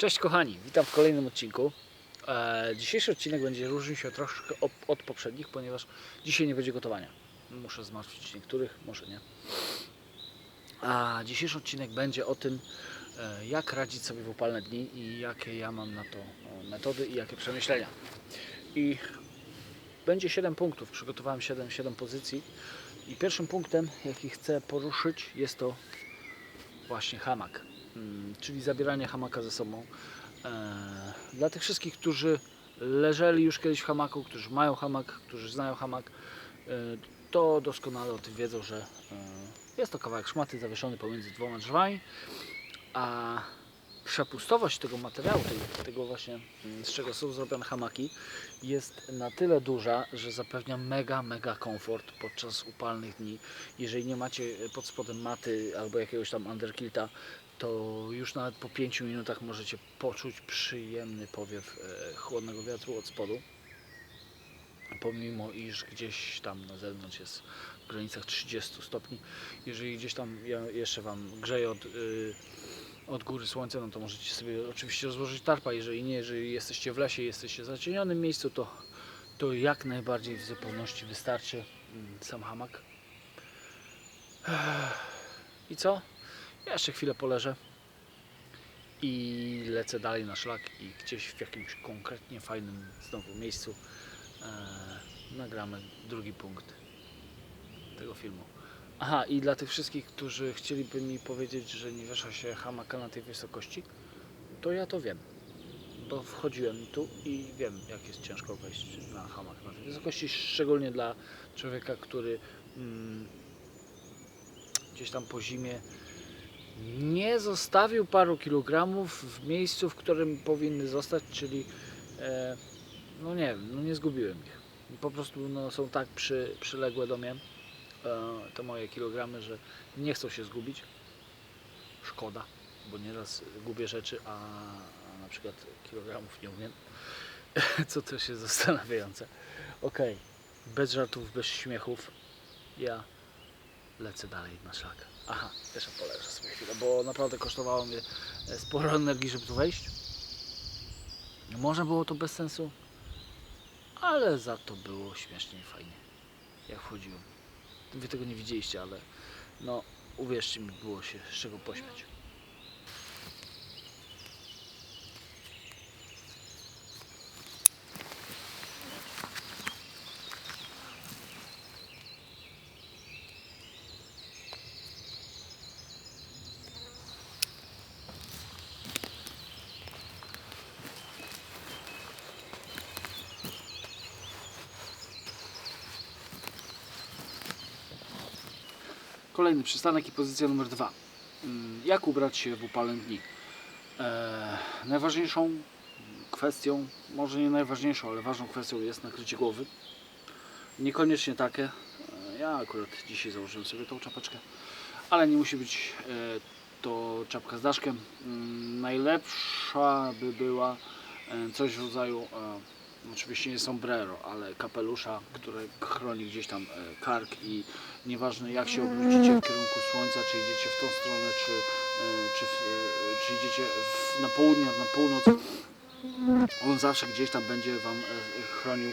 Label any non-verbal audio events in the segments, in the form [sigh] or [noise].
Cześć kochani, witam w kolejnym odcinku. E, dzisiejszy odcinek będzie różnił się troszkę od poprzednich, ponieważ dzisiaj nie będzie gotowania. Muszę zmartwić niektórych, może nie. A dzisiejszy odcinek będzie o tym, e, jak radzić sobie w upalne dni i jakie ja mam na to e, metody i jakie przemyślenia. I będzie 7 punktów, przygotowałem 7, 7 pozycji. I pierwszym punktem, jaki chcę poruszyć, jest to właśnie hamak, czyli zabieranie hamaka ze sobą. E, Dla tych wszystkich, którzy leżeli już kiedyś w hamaku, którzy mają hamak, którzy znają hamak, e, to doskonale o tym wiedzą, że e, jest to kawałek szmaty zawieszony pomiędzy dwoma drzwiami, a przepustowość tego materiału, tego właśnie, mm, z czego są zrobione hamaki, jest na tyle duża, że zapewnia mega, mega komfort podczas upalnych dni. Jeżeli nie macie pod spodem maty albo jakiegoś tam underkilta, to już nawet po 5 minutach możecie poczuć przyjemny powiew e, chłodnego wiatru od spodu. Pomimo iż gdzieś tam na zewnątrz jest w granicach 30 stopni. Jeżeli gdzieś tam ja jeszcze Wam grzeje od, y, od góry słońca, no to możecie sobie oczywiście rozłożyć tarpa. Jeżeli nie, jeżeli jesteście w lesie, jesteście w zacienionym miejscu, to, to jak najbardziej w zupełności wystarczy mm, sam hamak. I co? Ja jeszcze chwilę poleżę i lecę dalej na szlak i gdzieś w jakimś konkretnie fajnym znowu miejscu e, nagramy drugi punkt tego filmu. Aha, i dla tych wszystkich, którzy chcieliby mi powiedzieć, że nie wiesza się hamaka na tej wysokości, to ja to wiem. Bo wchodziłem tu i wiem, jak jest ciężko wejść na hamak na tej wysokości, szczególnie dla człowieka, który mm, gdzieś tam po zimie nie zostawił paru kilogramów w miejscu, w którym powinny zostać, czyli e, no nie wiem, no nie zgubiłem ich. Po prostu no, są tak przy, przyległe do mnie e, te moje kilogramy, że nie chcą się zgubić. Szkoda, bo nieraz gubię rzeczy, a, a na przykład kilogramów nie umiem, [laughs] co też jest zastanawiające. Okej, bez żartów, bez śmiechów, ja lecę dalej na szlak. Aha, jeszcze poleżę sobie chwilę, bo naprawdę kosztowało mnie e, sporo energii, żeby tu wejść. Może było to bez sensu, ale za to było śmiesznie i fajnie, jak wchodziłem. Wy tego nie widzieliście, ale no uwierzcie mi, było się z czego pośmiać. Kolejny przystanek i pozycja numer dwa. Mm, Jak ubrać się w upalne dni? Eee, najważniejszą kwestią, może nie najważniejszą, ale ważną kwestią jest nakrycie głowy. Niekoniecznie takie. Eee, Ja akurat dzisiaj założyłem sobie tą czapeczkę, ale nie musi być e, to czapka z daszkiem. Mm, Najlepsza by była e, coś w rodzaju, e, oczywiście nie sombrero, ale kapelusza, które chroni gdzieś tam e, kark i nieważne jak się obrócicie w kierunku słońca, czy idziecie w tą stronę, czy, e, czy, e, czy idziecie na południe, na północ, on zawsze gdzieś tam będzie Wam chronił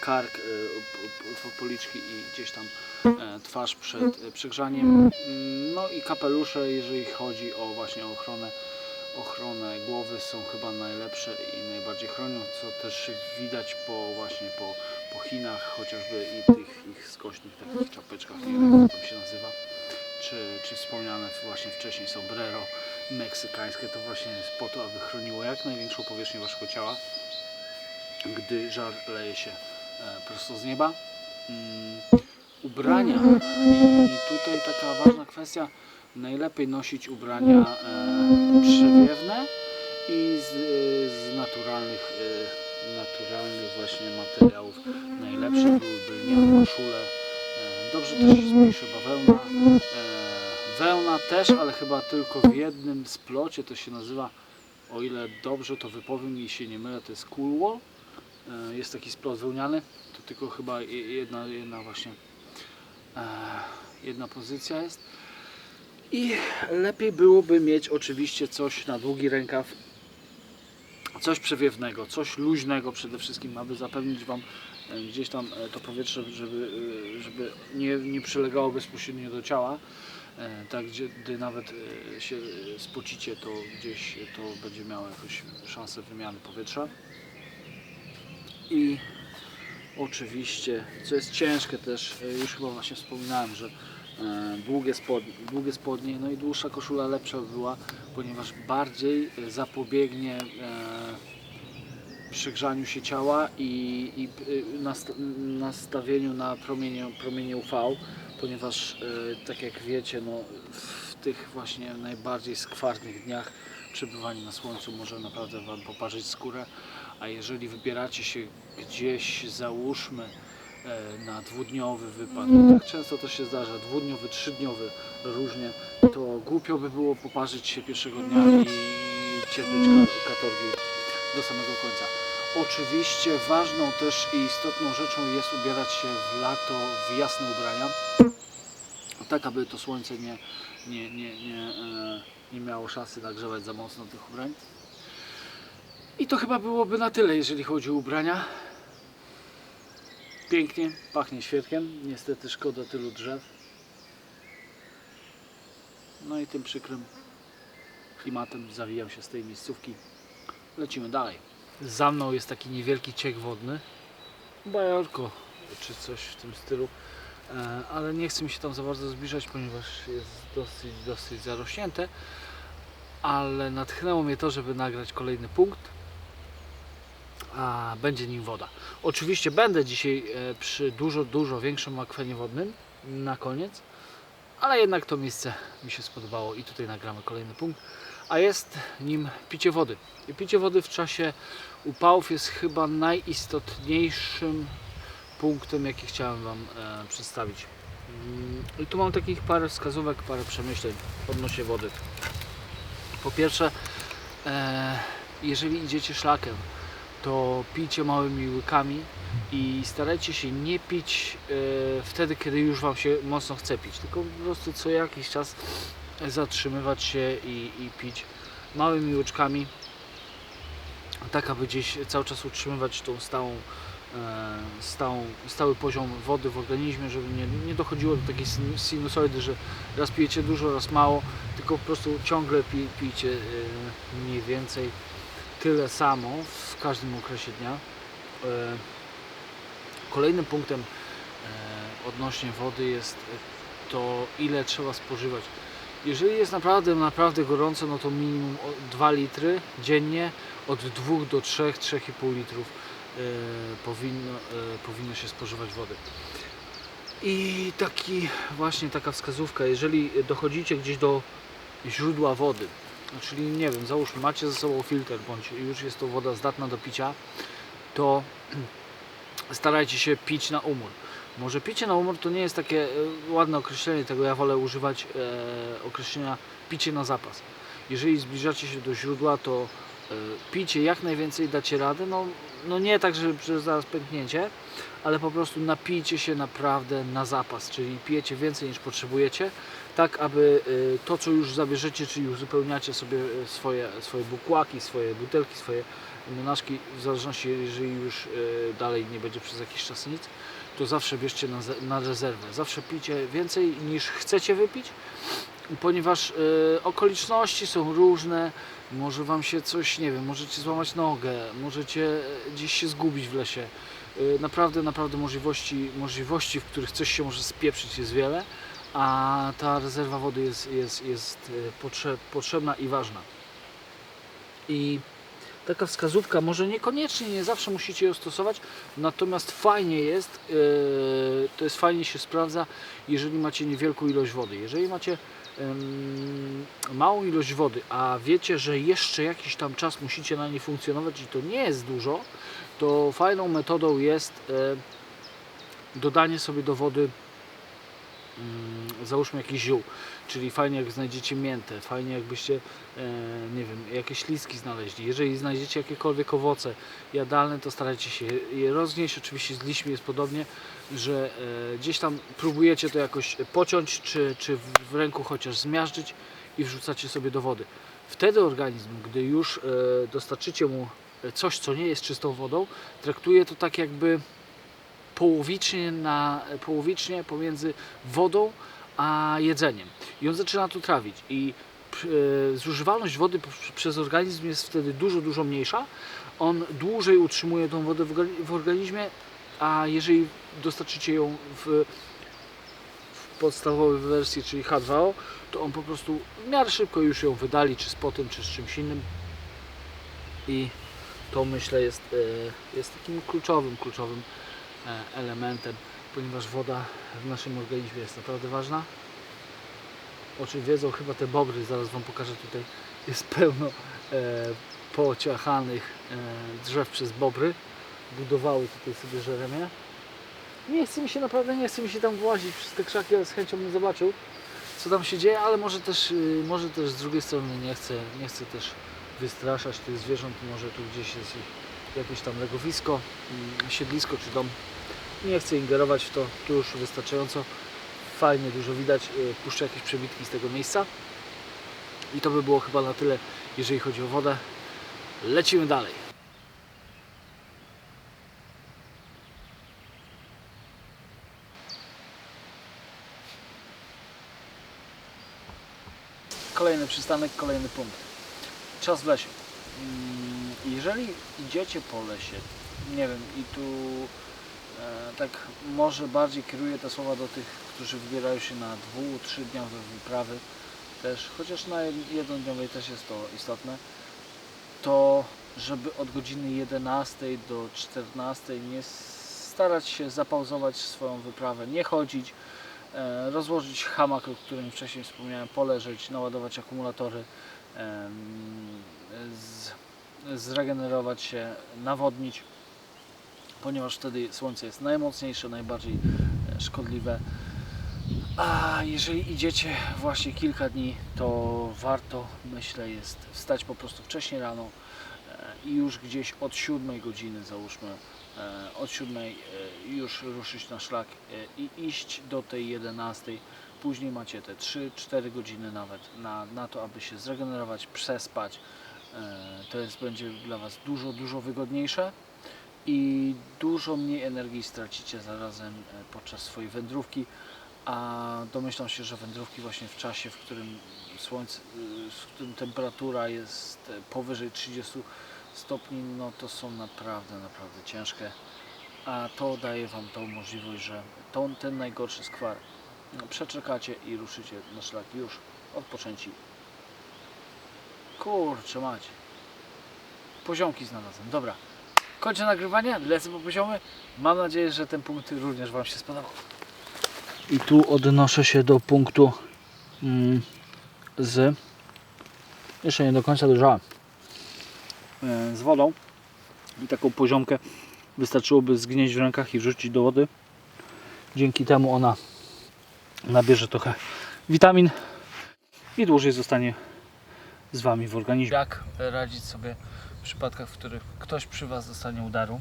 kark, policzki i gdzieś tam twarz przed przegrzaniem. Mm, No i kapelusze, jeżeli chodzi o właśnie ochronę, ochronę głowy są chyba najlepsze i najbardziej chronią, co też widać po właśnie po, po Chinach chociażby i tych ich skośnych takich czapeczkach, nie wiem jak to się nazywa, czy, czy wspomniane właśnie wcześniej sombrero meksykańskie, to właśnie jest po to, aby chroniło jak największą powierzchnię Waszego ciała, gdy żar leje się e, prosto z nieba. Mm, ubrania i tutaj taka ważna kwestia, najlepiej nosić ubrania e, przewiewne i z, z naturalnych, e, naturalnych właśnie materiałów. Najlepsze byłyby lniane koszule. E, dobrze też zmniejszy bawełna. Wełna też, ale chyba tylko w jednym splocie to się nazywa, o ile dobrze to wypowiem i się nie mylę, to jest cool. E, jest taki splot wełniany, to tylko chyba je- jedna, jedna właśnie jedna pozycja jest. I lepiej byłoby mieć oczywiście coś na długi rękaw, coś przewiewnego, coś luźnego przede wszystkim, aby zapewnić Wam e, gdzieś tam e, to powietrze, żeby, e, żeby nie, nie przylegało bezpośrednio do ciała. Tak, gdzie, gdy nawet się spocicie, to gdzieś to będzie miało jakąś szansę wymiany powietrza. I oczywiście, co jest ciężkie też, już chyba właśnie wspominałem, że długie spodnie, długie spodnie, no i dłuższa koszula lepsza by była, ponieważ bardziej e, zapobiegnie e, przygrzaniu się ciała i, i e, nast, nastawieniu na promienie, promienie UV, ponieważ e, tak jak wiecie, no, w tych właśnie najbardziej skwarnych dniach przebywanie na słońcu może naprawdę Wam poparzyć skórę, a jeżeli wybieracie się gdzieś, załóżmy, e, na dwudniowy wypad, no tak często to się zdarza, dwudniowy, trzydniowy, różnie, to głupio by było poparzyć się pierwszego dnia i cierpieć ka- katorgi do samego końca. Oczywiście ważną też i istotną rzeczą jest ubierać się w lato w jasne ubrania, tak aby to słońce nie, nie, nie, nie, e, nie miało szansy nagrzewać za mocno tych ubrań. I to chyba byłoby na tyle, jeżeli chodzi o ubrania. Pięknie, pachnie świerkiem. Niestety szkoda tylu drzew. No i tym przykrym klimatem zawijam się z tej miejscówki. Lecimy dalej. Za mną jest taki niewielki ciek wodny. Bajorko, czy coś w tym stylu. E, Ale nie chcę mi się tam za bardzo zbliżać, ponieważ jest dosyć, dosyć zarośnięte. Ale natchnęło mnie to, żeby nagrać kolejny punkt a będzie nim woda. Oczywiście będę dzisiaj e, przy dużo, dużo większym akwenie wodnym na koniec, ale jednak to miejsce mi się spodobało i tutaj nagramy kolejny punkt, a jest nim picie wody. I picie wody w czasie upałów jest chyba najistotniejszym punktem, jaki chciałem Wam e, przedstawić. Mm, I tu mam takich parę wskazówek, parę przemyśleń odnośnie wody. Po pierwsze, e, jeżeli idziecie szlakiem, to pijcie małymi łykami i starajcie się nie pić e, wtedy, kiedy już Wam się mocno chce pić, tylko po prostu co jakiś czas zatrzymywać się i, i pić małymi łyczkami, tak aby gdzieś cały czas utrzymywać tą stałą, e, stałą, stały poziom wody w organizmie, żeby nie, nie dochodziło do takiej sin- sinusoidy, że raz pijecie dużo, raz mało, tylko po prostu ciągle pi, pijcie e, mniej więcej tyle samo w każdym okresie dnia. E, Kolejnym punktem e, odnośnie wody jest to, ile trzeba spożywać. Jeżeli jest naprawdę, naprawdę gorąco, no to minimum o 2 litry dziennie, od 2 do 3, 3,5 litrów e, powinno, powinno się spożywać wody. I taki właśnie taka wskazówka, jeżeli dochodzicie gdzieś do źródła wody, czyli nie wiem, załóżmy, macie ze sobą filtr, bądź już jest to woda zdatna do picia, to [clears throat] starajcie się pić na umór. Może picie na umór to nie jest takie e, ładne określenie tego, ja wolę używać e, określenia picie na zapas. Jeżeli zbliżacie się do źródła, to e, picie jak najwięcej dacie radę, no, no nie tak, że przez zaraz pęknięcie, ale po prostu napijcie się naprawdę na zapas, czyli pijecie więcej niż potrzebujecie, tak aby y, to co już zabierzecie, czyli uzupełniacie sobie y, swoje, swoje bukłaki, swoje butelki, swoje menażki, w zależności jeżeli już y, dalej nie będzie przez jakiś czas nic, to zawsze bierzcie na, na rezerwę. Zawsze pijcie więcej niż chcecie wypić, ponieważ okoliczności są różne, może Wam się coś, nie wiem, możecie złamać nogę, możecie gdzieś się zgubić w lesie. Naprawdę, naprawdę możliwości, możliwości, w których coś się może spieprzyć jest wiele, a ta rezerwa wody jest, jest, jest potrze, potrzebna i ważna. I taka wskazówka, może niekoniecznie, nie zawsze musicie ją stosować, natomiast fajnie jest, yy, to jest fajnie się sprawdza, jeżeli macie niewielką ilość wody. Jeżeli macie małą ilość wody, a wiecie, że jeszcze jakiś tam czas musicie na niej funkcjonować i to nie jest dużo, to fajną metodą jest e, dodanie sobie do wody załóżmy jakiś ziół, czyli fajnie jak znajdziecie miętę, fajnie jakbyście e, nie wiem, jakieś listki znaleźli. Jeżeli znajdziecie jakiekolwiek owoce jadalne, to starajcie się je roznieść. Oczywiście z liśćmi jest podobnie, że e, gdzieś tam próbujecie to jakoś pociąć, czy, czy w- w ręku chociaż zmiażdżyć i wrzucacie sobie do wody. Wtedy organizm, gdy już e, dostarczycie mu coś, co nie jest czystą wodą, traktuje to tak jakby połowicznie, na, połowicznie pomiędzy wodą a jedzeniem. I on zaczyna to trawić. I e, zużywalność wody przez organizm jest wtedy dużo, dużo mniejsza. On dłużej utrzymuje tą wodę w, orga- w organizmie, a jeżeli dostarczycie ją w, w podstawowej wersji, czyli H2O, to on po prostu w miarę szybko już ją wydali, czy z potem, czy z czymś innym. I to myślę jest, e, jest takim kluczowym, kluczowym elementem, ponieważ woda w naszym organizmie jest naprawdę ważna. O czym wiedzą chyba te bobry, zaraz Wam pokażę tutaj, jest pełno e, pociachanych e, drzew przez bobry. Budowały tutaj sobie żeremię. Nie chce mi się naprawdę, nie chce mi się tam włazić przez te krzaki, ale z chęcią bym zobaczył co tam się dzieje, ale może też, y, może też z drugiej strony nie chcę, nie chcę też wystraszać tych zwierząt, może tu gdzieś jest ich jakieś tam legowisko, mm, siedlisko czy dom. Nie chcę ingerować w to, tu już wystarczająco. Fajnie dużo widać, y, puszczę jakieś przebitki z tego miejsca. I to by było chyba na tyle, jeżeli chodzi o wodę. Lecimy dalej. Kolejny przystanek, kolejny punkt. Czas w lesie. Jeżeli idziecie po lesie, nie wiem, i tu e, tak może bardziej kieruję te słowa do tych, którzy wybierają się na dwu, trzydniowe wyprawy też, chociaż na jed- jednodniowej też jest to istotne, to żeby od godziny 11 do 14 nie starać się zapauzować swoją wyprawę, nie chodzić, e, rozłożyć hamak, o którym wcześniej wspomniałem, poleżeć, naładować akumulatory, em, z, zregenerować się, nawodnić, ponieważ wtedy słońce jest najmocniejsze, najbardziej e, szkodliwe. A jeżeli idziecie właśnie kilka dni, to warto, myślę, jest wstać po prostu wcześniej rano e, i już gdzieś od 7 godziny, załóżmy, e, od 7 e, już ruszyć na szlak i iść do tej 11. Później macie te 3-4 godziny nawet na, na to, aby się zregenerować, przespać. E, To jest, będzie dla Was dużo, dużo wygodniejsze i dużo mniej energii stracicie zarazem e, podczas swojej wędrówki. A domyślam się, że wędrówki właśnie w czasie, w którym słońce, y, w którym temperatura jest e, powyżej 30 stopni, no to są naprawdę, naprawdę ciężkie. A to daje Wam tą możliwość, że to, ten najgorszy skwar no, przeczekacie i ruszycie na szlak już odpoczęci. Kurczę macie. Poziomki znalazłem. Dobra. Kończę nagrywanie, lecę po poziomy. Mam nadzieję, że ten punkt również Wam się spodobał. I tu odnoszę się do punktu mm, z jeszcze nie do końca dojrzałem z wodą i taką poziomkę wystarczyłoby zgnieść w rękach i wrzucić do wody dzięki temu ona nabierze trochę witamin i dłużej zostanie z Wami w organizmie. Jak radzić sobie w przypadkach, w których ktoś przy Was dostanie udaru?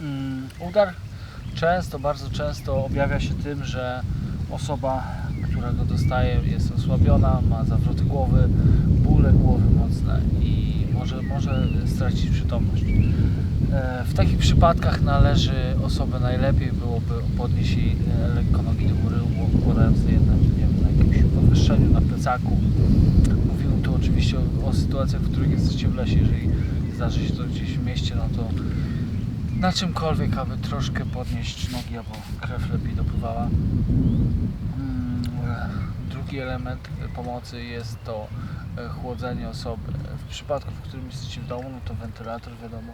Mm, udar często, bardzo często objawia się tym, że osoba, która go dostaje jest osłabiona, ma zawroty głowy, bóle głowy mocne i może, może stracić przytomność. E, W takich przypadkach należy osobę najlepiej byłoby podnieść jej e, lekko nogi do góry, układając je na, nie wiem, na jakimś podwyższeniu, na plecaku. Oczywiście o, o sytuacjach, w których jesteście w lesie. Jeżeli zdarzy się to gdzieś w mieście, no to na czymkolwiek, aby troszkę podnieść nogi, albo krew lepiej dopływała. Mm, Drugi element pomocy jest to e, chłodzenie osoby. W przypadku, w którym jesteście w domu, no to wentylator wiadomo.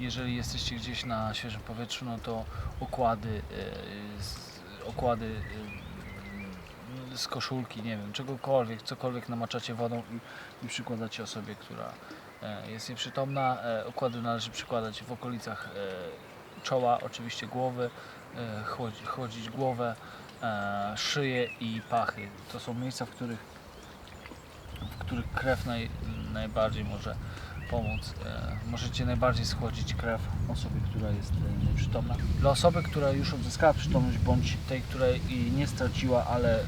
Jeżeli jesteście gdzieś na świeżym powietrzu, no to okłady, okłady e, z koszulki, nie wiem, czegokolwiek, cokolwiek namaczacie wodą i, i przykładacie osobie, która e, jest nieprzytomna. E, należy przykładać w okolicach e, czoła, oczywiście głowy, e, chłodzi- chłodzić głowę, e, szyję i pachy. To są miejsca, w których, w których krew naj, najbardziej może pomóc. E, możecie najbardziej schłodzić krew osobie, która jest e, nieprzytomna. Dla osoby, która już odzyskała przytomność, bądź tej, której jej nie straciła, ale e,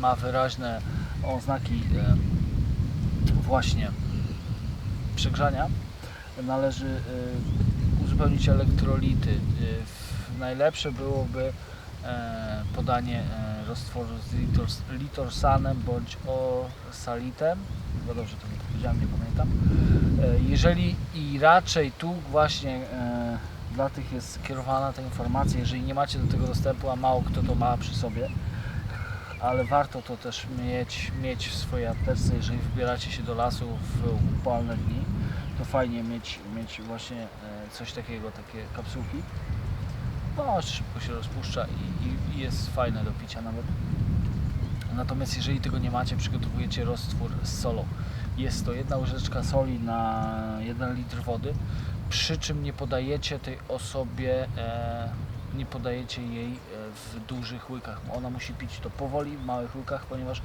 ma wyraźne oznaki właśnie przegrzania należy uzupełnić elektrolity. Najlepsze byłoby podanie e, roztworu z litors, litorsanem bądź osalitem. Chyba dobrze to powiedziałem, nie pamiętam. E, Jeżeli i raczej tu właśnie e, dla tych jest skierowana ta informacja, jeżeli nie macie do tego dostępu, a mało kto to ma przy sobie, ale warto to też mieć, mieć w swojej aptece, jeżeli wybieracie się do lasu w upalne dni, to fajnie mieć, mieć właśnie e, coś takiego, takie kapsułki. No, szybko się rozpuszcza i, i, i jest fajne do picia nawet. Natomiast jeżeli tego nie macie, przygotowujecie roztwór z solą. Jest to jedna łyżeczka soli na 1 litr wody, przy czym nie podajecie tej osobie, e, nie podajecie jej e, w dużych łykach. Ona musi pić to powoli, w małych łykach, ponieważ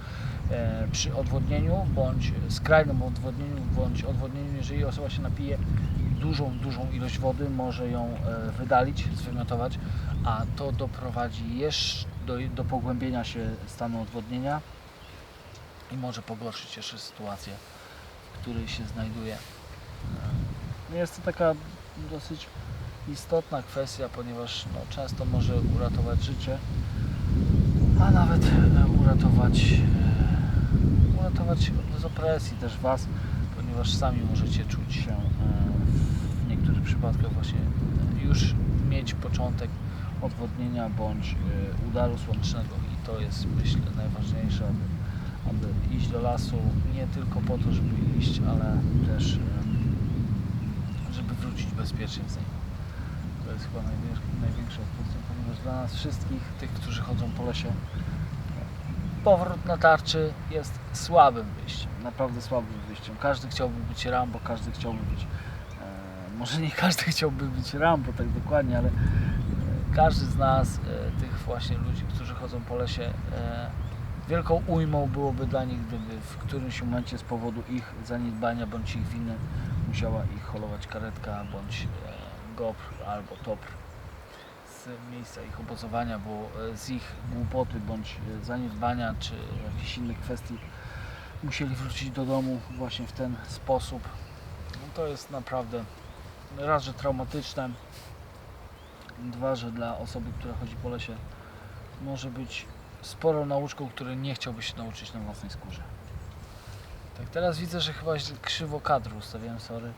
e, przy odwodnieniu, bądź skrajnym odwodnieniu, bądź odwodnieniu, jeżeli osoba się napije dużą, dużą ilość wody, może ją e, wydalić, zwymiotować, a to doprowadzi jeszcze do, do pogłębienia się stanu odwodnienia i może pogorszyć jeszcze sytuację, w której się znajduje. E, Jest to taka dosyć istotna kwestia, ponieważ no, często może uratować życie, a nawet e, uratować, e, uratować z opresji też Was, ponieważ sami możecie czuć się e, w niektórych przypadkach właśnie już mieć początek odwodnienia bądź udaru słonecznego i to jest myślę najważniejsze, aby, aby iść do lasu nie tylko po to, żeby iść, ale też żeby wrócić bezpiecznie z niego. Jest chyba największe, odpustką, ponieważ dla nas wszystkich, tych, którzy chodzą po lesie, powrót na tarczy jest słabym wyjściem, naprawdę słabym wyjściem. Każdy chciałby być Rambo, każdy chciałby być, e, może nie każdy chciałby być Rambo tak dokładnie, ale e, każdy z nas, e, tych właśnie ludzi, którzy chodzą po lesie, e, wielką ujmą byłoby dla nich, gdyby w którymś momencie z powodu ich zaniedbania bądź ich winy musiała ich holować karetka bądź e, GoPr albo TOPR z miejsca ich obozowania, bo e, z ich głupoty bądź e, zaniedbania czy jakichś innych kwestii musieli wrócić do domu właśnie w ten sposób. No to jest naprawdę raz, że traumatyczne, dwa, że dla osoby, która chodzi po lesie może być sporą nauczką, której nie chciałby się nauczyć na własnej skórze. Tak, teraz widzę, że chyba krzywo kadru ustawiałem, sorry.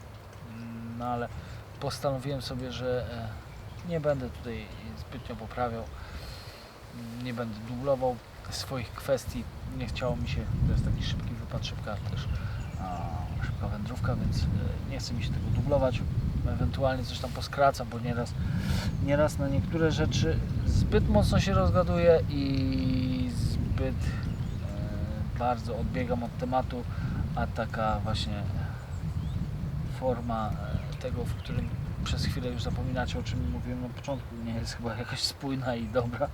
Mm, No ale postanowiłem sobie, że e, nie będę tutaj zbytnio poprawiał, nie będę dublował swoich kwestii. Nie chciało mi się, to jest taki szybki wypad, szybka też szybka wędrówka, więc e, nie chce mi się tego dublować. Ewentualnie coś tam poskracam, bo nieraz, nieraz na niektóre rzeczy zbyt mocno się rozgaduję i zbyt e, bardzo odbiegam od tematu, a taka właśnie forma tego, w którym przez chwilę już zapominacie o czym mówiłem na początku, nie jest chyba jakaś spójna i dobra.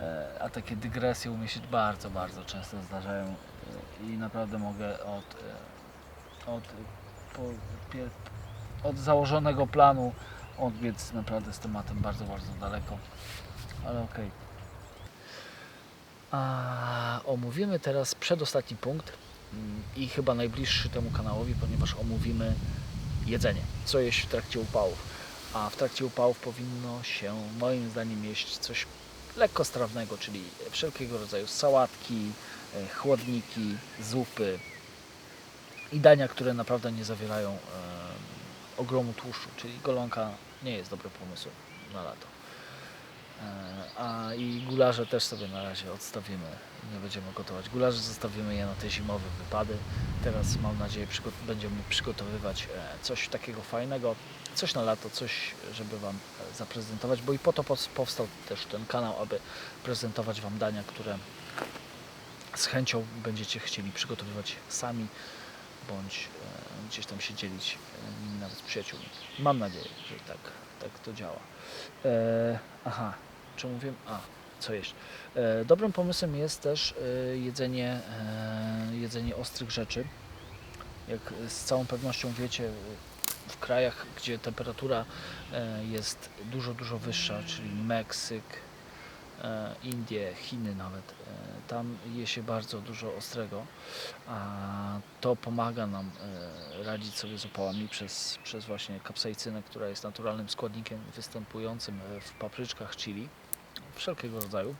E, A takie dygresje u mnie się bardzo, bardzo często zdarzają e, i naprawdę mogę od, e, od, po, pie, od założonego planu odbiec naprawdę z tematem bardzo, bardzo daleko. Ale okej. A omówimy teraz przedostatni punkt mm, i chyba najbliższy temu kanałowi, ponieważ omówimy jedzenie, co jeść w trakcie upałów. A w trakcie upałów powinno się moim zdaniem jeść coś lekkostrawnego, czyli wszelkiego rodzaju sałatki, e, chłodniki, zupy i dania, które naprawdę nie zawierają e, ogromu tłuszczu, czyli golonka nie jest dobrym pomysłem na lato. E, A i gularze też sobie na razie odstawimy. Nie będziemy gotować. Gularze zostawimy je na te zimowe wypady. Teraz mam nadzieję będziemy przygotowywać e, coś takiego fajnego, coś na lato, coś, żeby Wam e, zaprezentować, bo i po to powstał też ten kanał, aby prezentować Wam dania, które z chęcią będziecie chcieli przygotowywać sami, bądź gdzieś tam się dzielić nimi nawet z przyjaciółmi. Mam nadzieję, że tak, tak to działa. E, aha, czy mówiłem? A, co jeść? E, dobrym pomysłem jest też e, jedzenie, e, jedzenie ostrych rzeczy. Jak z całą pewnością wiecie, w krajach, gdzie temperatura e, jest dużo, dużo wyższa, czyli Meksyk, Indie, Chiny nawet, e, tam je się bardzo dużo ostrego, a to pomaga nam e, radzić sobie z opałami przez, przez właśnie kapsaicynę, która jest naturalnym składnikiem występującym e, w papryczkach chili wszelkiego rodzaju.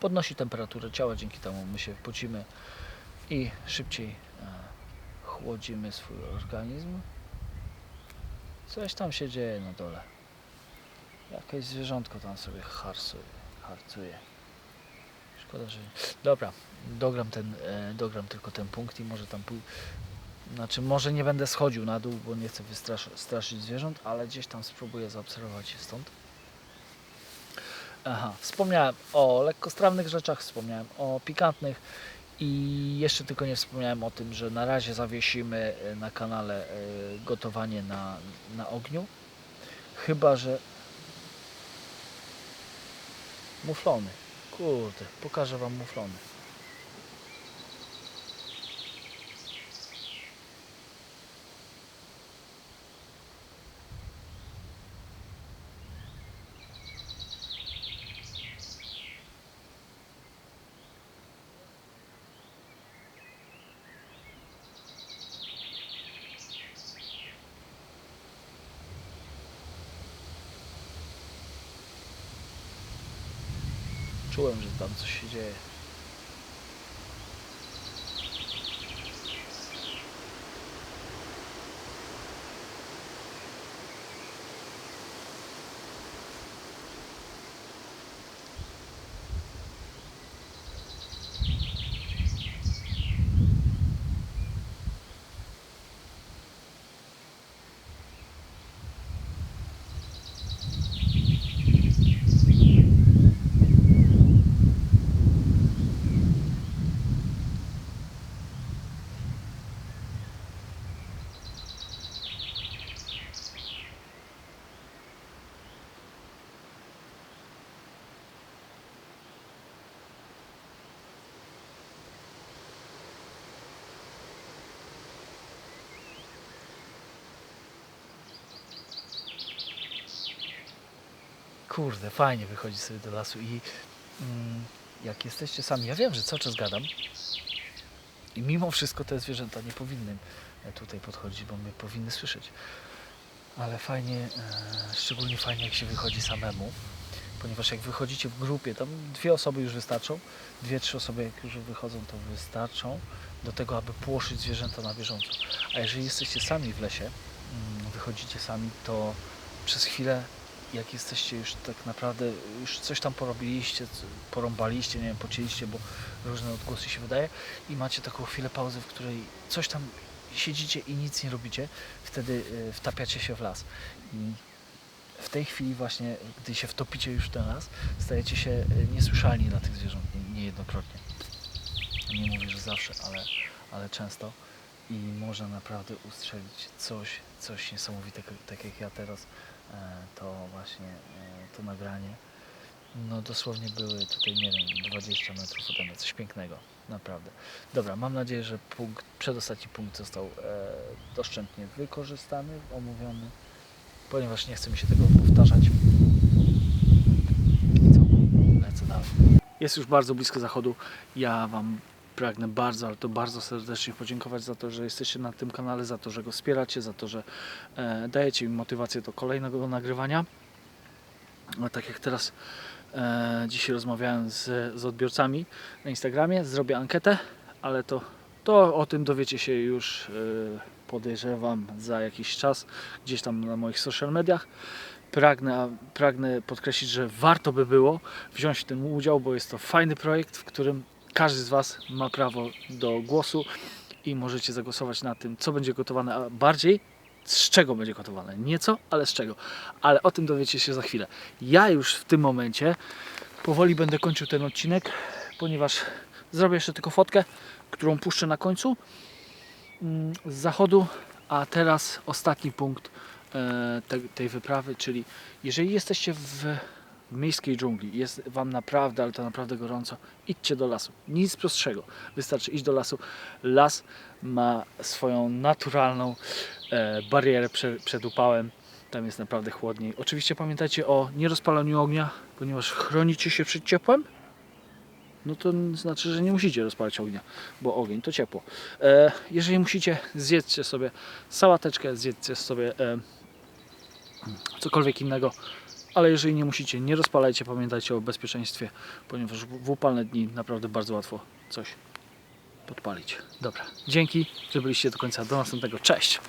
Podnosi temperaturę ciała, dzięki temu my się pocimy i szybciej e, chłodzimy swój organizm. Coś tam się dzieje na dole. Jakieś zwierzątko tam sobie harsuje, harcuje. Szkoda, że... Dobra, dogram, ten, e, dogram tylko ten punkt i może tam pój... Znaczy, może nie będę schodził na dół, bo nie chcę wystraszyć straszyć zwierząt, ale gdzieś tam spróbuję zaobserwować je stąd. Aha, wspomniałem o lekkostrawnych rzeczach, wspomniałem o pikantnych i jeszcze tylko nie wspomniałem o tym, że na razie zawiesimy e, na kanale e, gotowanie na, na ogniu. Chyba, że muflony. Kurde, pokażę Wam muflony. Czułem, że tam coś się dzieje. Kurde, fajnie wychodzi sobie do lasu i mm, jak jesteście sami, ja wiem, że cały czas gadam i mimo wszystko te zwierzęta nie powinny tutaj podchodzić, bo mnie powinny słyszeć. Ale fajnie, e, szczególnie fajnie jak się wychodzi samemu, ponieważ jak wychodzicie w grupie, tam dwie osoby już wystarczą, dwie, trzy osoby jak już wychodzą, to wystarczą do tego, aby płoszyć zwierzęta na bieżąco. A jeżeli jesteście sami w lesie, mm, wychodzicie sami, to przez chwilę jak jesteście już tak naprawdę, już coś tam porobiliście, porąbaliście, nie wiem, pocięliście, bo różne odgłosy się wydaje i macie taką chwilę pauzy, w której coś tam siedzicie i nic nie robicie, wtedy y, wtapiacie się w las. I w tej chwili właśnie, gdy się wtopicie już w ten las, stajecie się y, niesłyszalni dla tych zwierząt, nie- niejednokrotnie. Nie mówię, że zawsze, ale, ale często i można naprawdę ustrzelić coś, coś niesamowitego, tak jak ja teraz e, to właśnie e, to nagranie. No dosłownie były tutaj, nie wiem, 20 metrów ode mnie, coś pięknego, naprawdę. Dobra, mam nadzieję, że punkt, przedostatni punkt został e, doszczętnie wykorzystany, omówiony, ponieważ nie chce mi się tego powtarzać. I co? Lecę dalej. Jest już bardzo blisko zachodu. Ja Wam pragnę bardzo, ale to bardzo serdecznie podziękować za to, że jesteście na tym kanale, za to, że go wspieracie, za to, że e, dajecie mi motywację do kolejnego nagrywania. A tak jak teraz e, dzisiaj rozmawiałem z, z odbiorcami na Instagramie, zrobię ankietę, ale to, to o tym dowiecie się już e, podejrzewam za jakiś czas gdzieś tam na moich social mediach. Pragnę, pragnę podkreślić, że warto by było wziąć w tym udział, bo jest to fajny projekt, w którym każdy z Was ma prawo do głosu i możecie zagłosować na tym, co będzie gotowane, a bardziej z czego będzie gotowane. Nie co, ale z czego. Ale o tym dowiecie się za chwilę. Ja już w tym momencie powoli będę kończył ten odcinek, ponieważ zrobię jeszcze tylko fotkę, którą puszczę na końcu mm, z zachodu, a teraz ostatni punkt e, te, tej wyprawy, czyli jeżeli jesteście w miejskiej dżungli, jest Wam naprawdę, ale to naprawdę gorąco, idźcie do lasu. Nic prostszego. Wystarczy iść do lasu. Las ma swoją naturalną e, barierę prze, przed upałem. Tam jest naprawdę chłodniej. Oczywiście pamiętajcie o nierozpalaniu ognia, ponieważ chronicie się przed ciepłem no to znaczy, że nie musicie rozpalać ognia, bo ogień to ciepło. E, jeżeli musicie, zjedzcie sobie sałateczkę, zjedzcie sobie e, cokolwiek innego, ale jeżeli nie musicie, nie rozpalajcie, pamiętajcie o bezpieczeństwie, ponieważ w upalne dni naprawdę bardzo łatwo coś podpalić. Dobra, dzięki, że byliście do końca. Do następnego. Cześć!